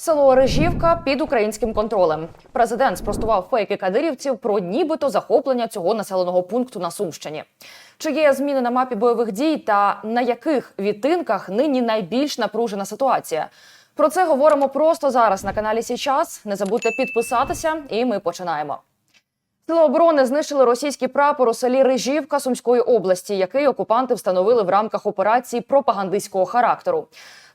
Село Режівка під українським контролем. Президент спростував фейки кадирівців про нібито захоплення цього населеного пункту на Сумщині. Чи є зміни на мапі бойових дій та на яких відтинках нині найбільш напружена ситуація? Про це говоримо просто зараз на каналі Січас. Не забудьте підписатися, і ми починаємо. Сили оборони знищили російський прапор у селі Рижівка Сумської області, який окупанти встановили в рамках операції пропагандистського характеру.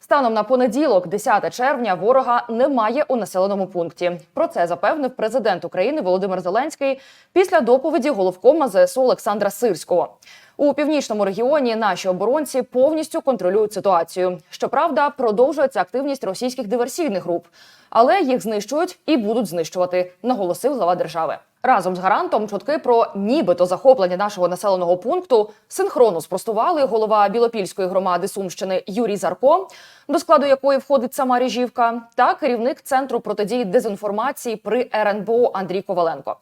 Станом на понеділок, 10 червня, ворога немає у населеному пункті. Про це запевнив президент України Володимир Зеленський після доповіді головкома ЗСУ Олександра Сирського. У північному регіоні наші оборонці повністю контролюють ситуацію. Щоправда, продовжується активність російських диверсійних груп, але їх знищують і будуть знищувати, наголосив глава держави. Разом з гарантом чутки про нібито захоплення нашого населеного пункту синхронно спростували голова Білопільської громади Сумщини Юрій Зарко, до складу якої входить сама Ріжівка, та керівник центру протидії дезінформації при РНБО Андрій Коваленко.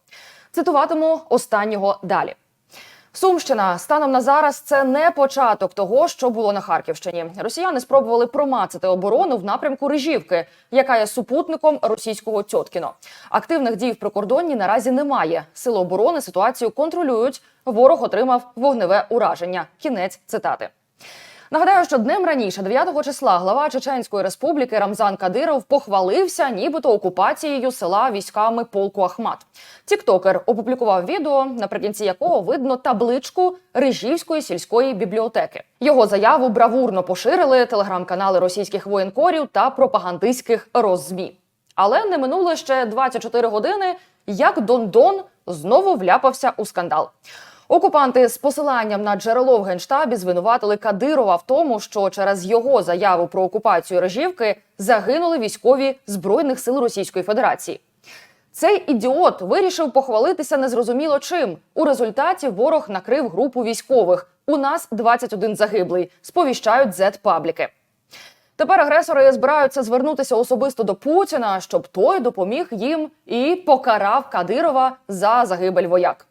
Цитуватиму останнього далі. Сумщина станом на зараз це не початок того, що було на Харківщині. Росіяни спробували промацати оборону в напрямку Рижівки, яка є супутником російського Тьоткіно. Активних дій в прикордонні наразі немає. Сили оборони ситуацію контролюють. Ворог отримав вогневе ураження. Кінець цитати. Нагадаю, що днем раніше, 9 числа, глава Чеченської республіки Рамзан Кадиров похвалився, нібито окупацією села військами полку Ахмат. Тіктокер опублікував відео, наприкінці якого видно табличку Рижівської сільської бібліотеки. Його заяву бравурно поширили телеграм-канали російських воєнкорів та пропагандистських роззмі. Але не минуло ще 24 години, як Дон-Дон знову вляпався у скандал. Окупанти з посиланням на джерело в генштабі звинуватили Кадирова в тому, що через його заяву про окупацію Режівки загинули військові збройних сил Російської Федерації. Цей ідіот вирішив похвалитися незрозуміло чим. У результаті ворог накрив групу військових. У нас 21 загиблий. Сповіщають Z-пабліки. Тепер агресори збираються звернутися особисто до Путіна, щоб той допоміг їм і покарав Кадирова за загибель вояк.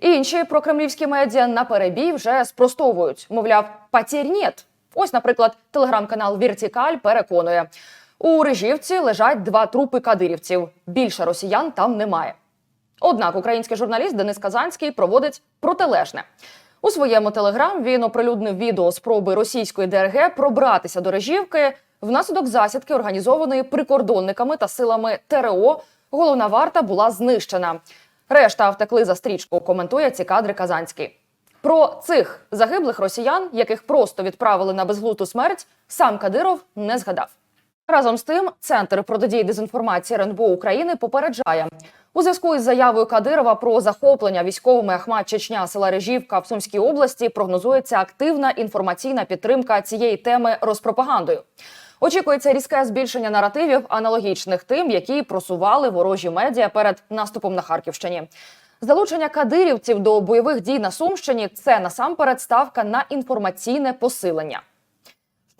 Інші прокремлівські медіа на перебій вже спростовують. Мовляв, патір нет. Ось, наприклад, телеграм-канал Віртікаль переконує: у Рижівці лежать два трупи кадирівців. Більше росіян там немає. Однак український журналіст Денис Казанський проводить протилежне. У своєму телеграм він оприлюднив відео спроби російської ДРГ пробратися до Режівки внаслідок засідки, організованої прикордонниками та силами ТРО. Головна варта була знищена. Решта втекли за стрічку. Коментує ці кадри Казанський. Про цих загиблих росіян, яких просто відправили на безглуту смерть, сам Кадиров не згадав. Разом з тим, центр протидії дезінформації РНБО України попереджає у зв'язку із заявою Кадирова про захоплення військовими Ахмат Чечня села Режівка в Сумській області. Прогнозується активна інформаційна підтримка цієї теми розпропагандою. Очікується різке збільшення наративів, аналогічних тим, які просували ворожі медіа перед наступом на Харківщині. Залучення кадирівців до бойових дій на Сумщині це насамперед ставка на інформаційне посилення.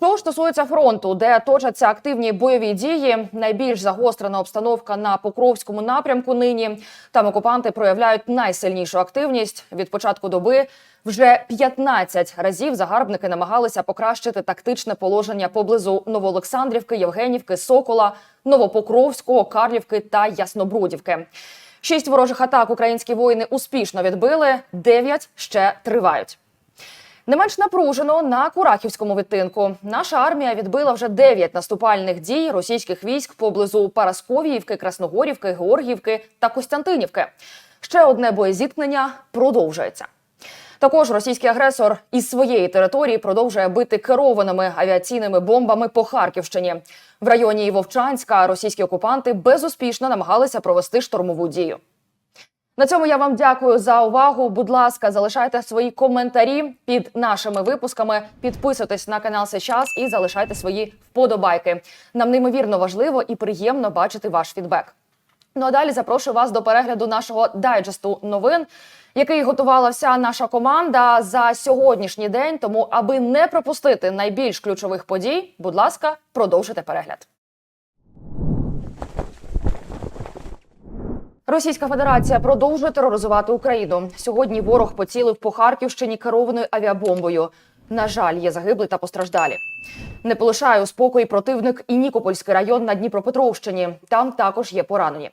Що стосується фронту, де точаться активні бойові дії, найбільш загострена обстановка на Покровському напрямку. Нині там окупанти проявляють найсильнішу активність від початку доби. Вже 15 разів загарбники намагалися покращити тактичне положення поблизу Новоолександрівки, Євгенівки, Сокола, Новопокровського, Карлівки та Яснобрудівки. Шість ворожих атак українські воїни успішно відбили, дев'ять ще тривають. Не менш напружено на Курахівському відтинку. Наша армія відбила вже 9 наступальних дій російських військ поблизу Парасковіївки, Красногорівки, Георгіївки та Костянтинівки. Ще одне боєзіткнення продовжується. Також російський агресор із своєї території продовжує бити керованими авіаційними бомбами по Харківщині. В районі Вовчанська російські окупанти безуспішно намагалися провести штурмову дію. На цьому я вам дякую за увагу. Будь ласка, залишайте свої коментарі під нашими випусками. Підписуйтесь на канал Сейчас і залишайте свої вподобайки. Нам неймовірно важливо і приємно бачити ваш фідбек. Ну а далі запрошую вас до перегляду нашого дайджесту новин, який готувала вся наша команда за сьогоднішній день. Тому, аби не пропустити найбільш ключових подій, будь ласка, продовжуйте перегляд. Російська Федерація продовжує тероризувати Україну. Сьогодні ворог поцілив по Харківщині керованою авіабомбою. На жаль, є загиблі та постраждалі. Не полишає у спокої противник і Нікопольський район на Дніпропетровщині. Там також є поранені.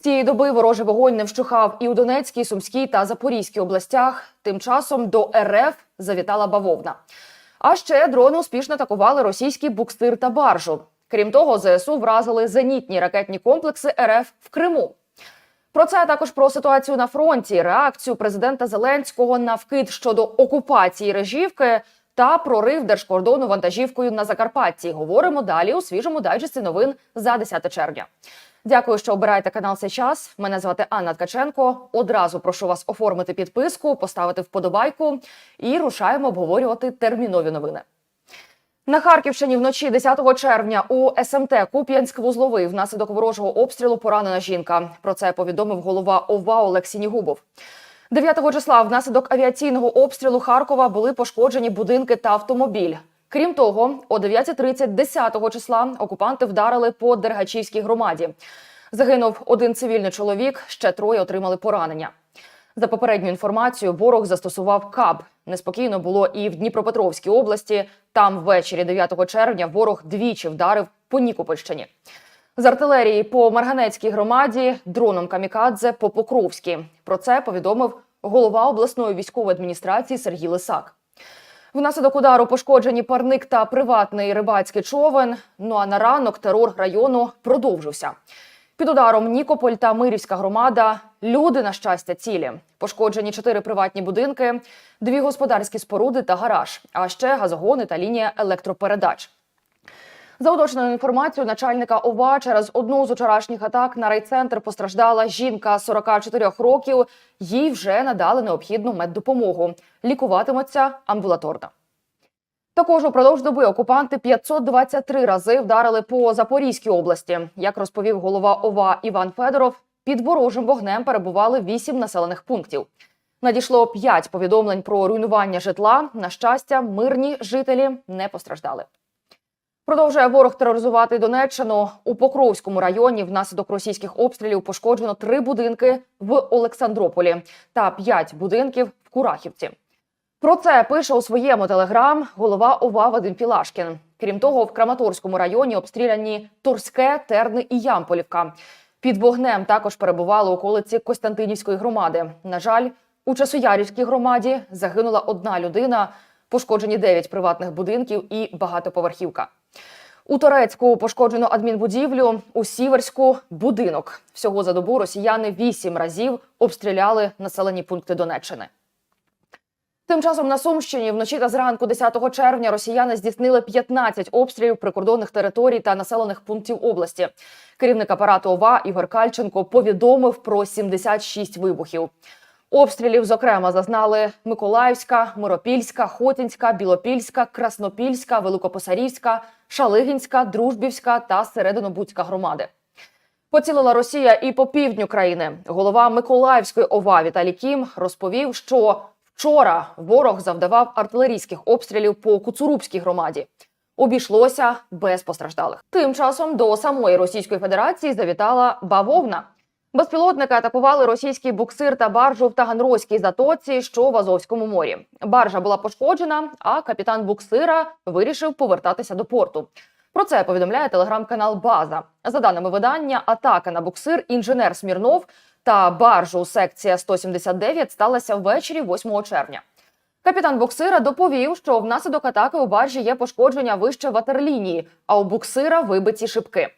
Цієї доби ворожий вогонь не вщухав і у Донецькій, Сумській та Запорізькій областях. Тим часом до РФ завітала бавовна. А ще дрони успішно атакували російський буксир та баржу. Крім того, ЗСУ вразили зенітні ракетні комплекси РФ в Криму. Про це а також про ситуацію на фронті, реакцію президента Зеленського на вкид щодо окупації Режівки та прорив держкордону вантажівкою на Закарпатті. Говоримо далі у свіжому дайджесті новин за 10 червня. Дякую, що обираєте канал цей час. Мене звати Анна Ткаченко. Одразу прошу вас оформити підписку, поставити вподобайку і рушаємо обговорювати термінові новини. На Харківщині вночі 10 червня у СМТ Куп'янськ-Вузловий внаслідок ворожого обстрілу поранена жінка. Про це повідомив голова ОВА Олексій Нігубов. 9 числа внаслідок авіаційного обстрілу Харкова були пошкоджені будинки та автомобіль. Крім того, о 9.30 10 числа окупанти вдарили по Дергачівській громаді. Загинув один цивільний чоловік, ще троє отримали поранення. За попередню інформацію, ворог застосував КАБ. Неспокійно було і в Дніпропетровській області. Там ввечері 9 червня ворог двічі вдарив по Нікопольщині. З артилерії по Марганецькій громаді, дроном Камікадзе по Покровській. Про це повідомив голова обласної військової адміністрації Сергій Лисак. Внаслідок удару пошкоджені парник та приватний рибацький човен. Ну а на ранок терор району продовжився. Під ударом Нікополь та Мирівська громада. Люди, на щастя, цілі. Пошкоджені чотири приватні будинки, дві господарські споруди та гараж, а ще газогони та лінія електропередач. За уточненою інформацією начальника ОВА через одну з вчорашніх атак на райцентр постраждала жінка 44 років. Їй вже надали необхідну меддопомогу. Лікуватиметься амбулаторно. Також упродовж доби окупанти 523 рази вдарили по Запорізькій області. Як розповів голова ОВА Іван Федоров, під ворожим вогнем перебували 8 населених пунктів. Надійшло 5 повідомлень про руйнування житла. На щастя, мирні жителі не постраждали. Продовжує ворог тероризувати Донеччину у Покровському районі. Внаслідок російських обстрілів пошкоджено три будинки в Олександрополі та п'ять будинків в Курахівці. Про це пише у своєму телеграм голова ОВА Вадим Пілашкін. Крім того, в Краматорському районі обстріляні Торське, Терни і Ямполівка. Під вогнем також перебували околиці Костянтинівської громади. На жаль, у Часоярівській громаді загинула одна людина, пошкоджені дев'ять приватних будинків і багатоповерхівка. У Торецьку пошкоджено адмінбудівлю, у Сіверську будинок. Всього за добу росіяни вісім разів обстріляли населені пункти Донеччини. Тим часом на Сумщині вночі та зранку 10 червня росіяни здійснили 15 обстрілів прикордонних територій та населених пунктів області. Керівник апарату ОВА Ігор Кальченко повідомив про 76 вибухів. Обстрілів, зокрема, зазнали Миколаївська, Миропільська, Хотінська, Білопільська, Краснопільська, Великопосарівська, Шалигінська, Дружбівська та Серединобудська громади. Поцілила Росія і по півдню країни. Голова Миколаївської ОВА Віталій Кім розповів, що вчора ворог завдавав артилерійських обстрілів по Куцурубській громаді. Обійшлося без постраждалих. Тим часом до самої Російської Федерації завітала бавовна. Безпілотники атакували російський буксир та баржу в Таганрозькій затоці, що в Азовському морі. Баржа була пошкоджена, а капітан буксира вирішив повертатися до порту. Про це повідомляє телеграм-канал База. За даними видання, атака на буксир інженер Смірнов та баржу секція 179 сталася ввечері 8 червня. Капітан буксира доповів, що внаслідок атаки у баржі є пошкодження вище ватерлінії, а у буксира вибиті шибки.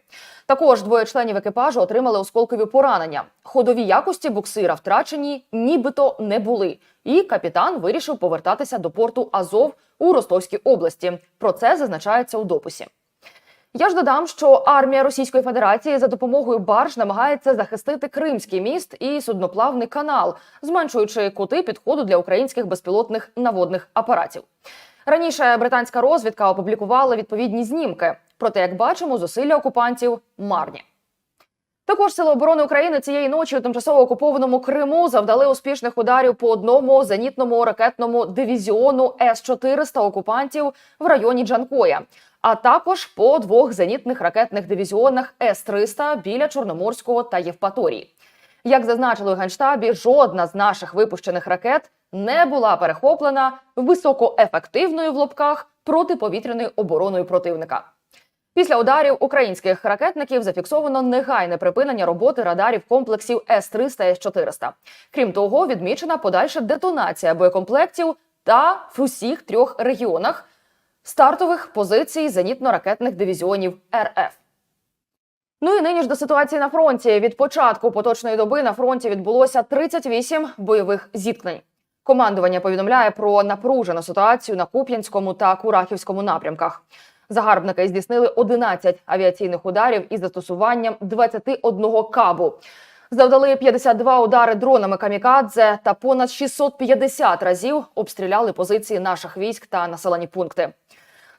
Також двоє членів екіпажу отримали осколкові поранення. Ходові якості буксира втрачені нібито не були. І капітан вирішив повертатися до порту Азов у Ростовській області. Про це зазначається у дописі. Я ж додам, що армія Російської Федерації за допомогою барж намагається захистити Кримський міст і судноплавний канал, зменшуючи кути підходу для українських безпілотних наводних апаратів. Раніше британська розвідка опублікувала відповідні знімки. Проте, як бачимо, зусилля окупантів марні. Також Сили оборони України цієї ночі у тимчасово окупованому Криму завдали успішних ударів по одному зенітному ракетному дивізіону С-400 окупантів в районі Джанкоя, а також по двох зенітних ракетних дивізіонах С-300 біля Чорноморського та Євпаторії. Як зазначили у генштабі, жодна з наших випущених ракет не була перехоплена високоефективною в лобках протиповітряною обороною противника. Після ударів українських ракетників зафіксовано негайне припинення роботи радарів комплексів С-300 С-400. Крім того, відмічена подальша детонація боєкомплектів та в усіх трьох регіонах стартових позицій зенітно-ракетних дивізіонів РФ. Ну і нині ж до ситуації на фронті. Від початку поточної доби на фронті відбулося 38 бойових зіткнень. Командування повідомляє про напружену ситуацію на Куп'янському та Курахівському напрямках. Загарбники здійснили 11 авіаційних ударів із застосуванням 21 кабу. Завдали 52 удари дронами камікадзе та понад 650 разів обстріляли позиції наших військ та населені пункти.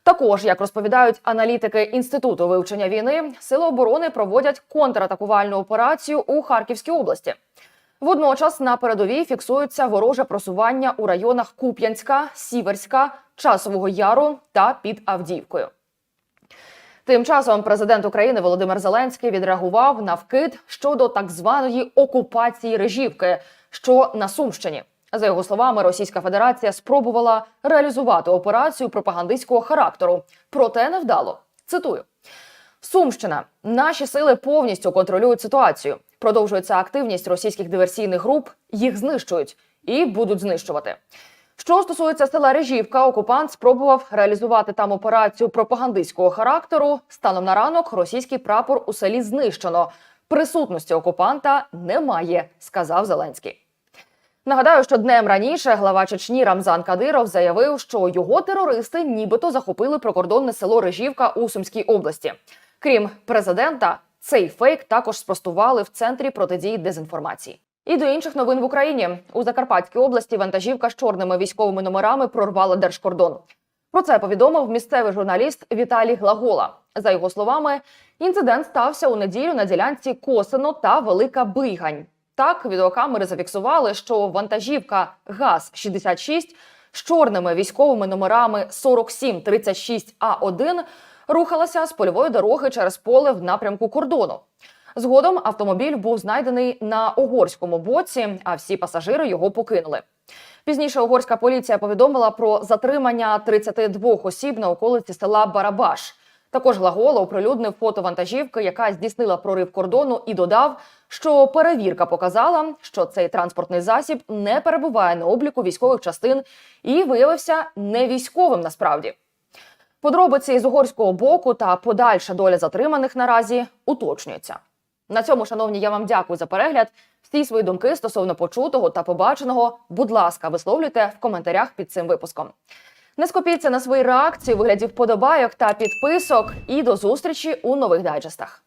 Також, як розповідають аналітики інституту вивчення війни, сили оборони проводять контратакувальну операцію у Харківській області. Водночас на передовій фіксується вороже просування у районах Куп'янська, Сіверська, Часового Яру та під Авдіївкою. Тим часом президент України Володимир Зеленський відреагував на вкид щодо так званої окупації Режівки, що на Сумщині. За його словами, Російська Федерація спробувала реалізувати операцію пропагандистського характеру, проте не вдало. Цитую. Сумщина. Наші сили повністю контролюють ситуацію. Продовжується активність російських диверсійних груп, їх знищують і будуть знищувати. Що стосується села Режівка, окупант спробував реалізувати там операцію пропагандистського характеру. Станом на ранок російський прапор у селі знищено. Присутності окупанта немає, сказав Зеленський. Нагадаю, що днем раніше глава Чечні Рамзан Кадиров заявив, що його терористи нібито захопили прикордонне село Режівка у Сумській області. Крім президента, цей фейк також спростували в центрі протидії дезінформації. І до інших новин в Україні у Закарпатській області вантажівка з чорними військовими номерами прорвала держкордон. Про це повідомив місцевий журналіст Віталій Глагола. За його словами, інцидент стався у неділю на ділянці Косино та Велика Бийгань. Так, відеокамери зафіксували, що вантажівка ГАЗ-66 з чорними військовими номерами 4736А1 рухалася з польової дороги через поле в напрямку кордону. Згодом автомобіль був знайдений на угорському боці, а всі пасажири його покинули. Пізніше угорська поліція повідомила про затримання 32 осіб на околиці села Барабаш. Також Глагола оприлюднив фото вантажівки, яка здійснила прорив кордону, і додав, що перевірка показала, що цей транспортний засіб не перебуває на обліку військових частин і виявився не військовим насправді. Подробиці з угорського боку та подальша доля затриманих наразі уточнюються. На цьому, шановні, я вам дякую за перегляд. Всі свої думки стосовно почутого та побаченого, будь ласка, висловлюйте в коментарях під цим випуском. Не скупіться на свої реакції, у вигляді вподобайок та підписок. І до зустрічі у нових дайджестах.